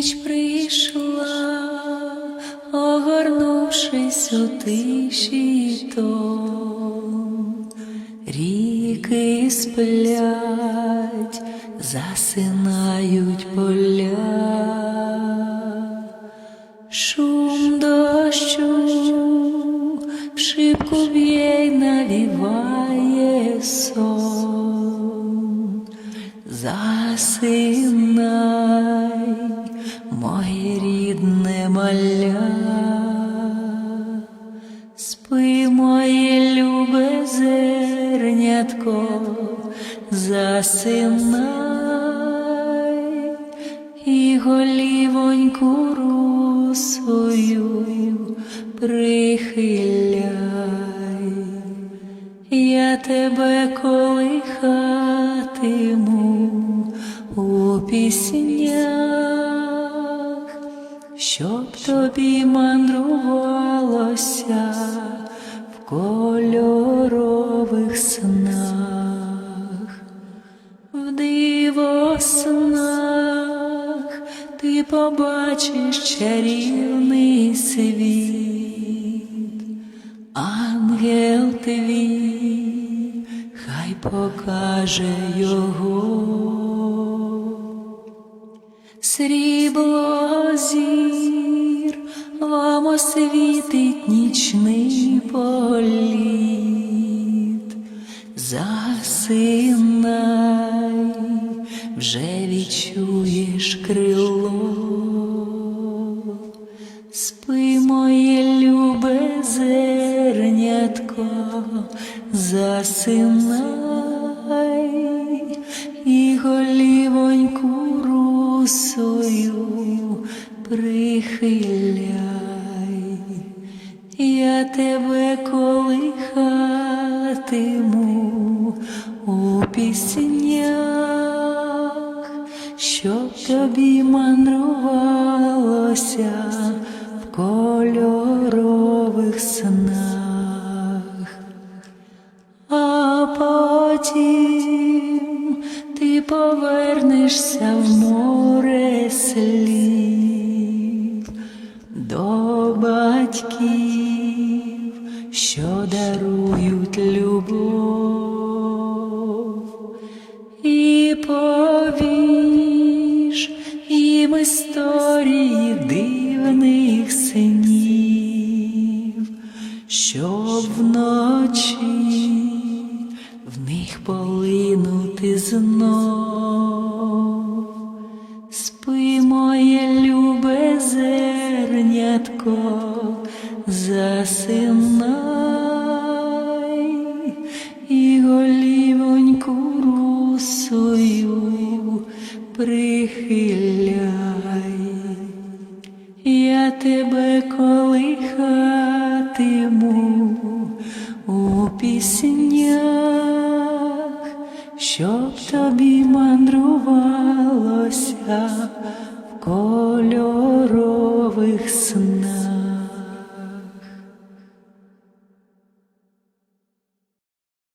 Ніч прийшла, огорнувшись у тиші тон. Ріки сплять, засинають поля. Шум дощу шибку б'є й навіває сон. Засинай, моє рідне маля, спи, моє любе зернятко, засинай і голівоньку русою прихиляй. Я тебе колихатиму у піснях, щоб тобі мандрувалося в кольорових снах, в диво снах ти побачиш чарівний світ. Ангел твій, хай покаже його, срібло зір, вам освітить нічний політ. Засинай, вже відчуєш крило. Спи, моє любе зернятко, засинай прихиляй. Я тебе колихатиму у піснях, щоб тобі мандрувалося в кольорових снах, а потім ти повернешся в море дарують любов, і повіш їм історії дивних синів, щоб вночі в них полинути знов. Спи, моє любе зернятко, засинай свою прихиляй, я тебе колихатиму у піснях, щоб тобі мандрувалося в кольорових снах.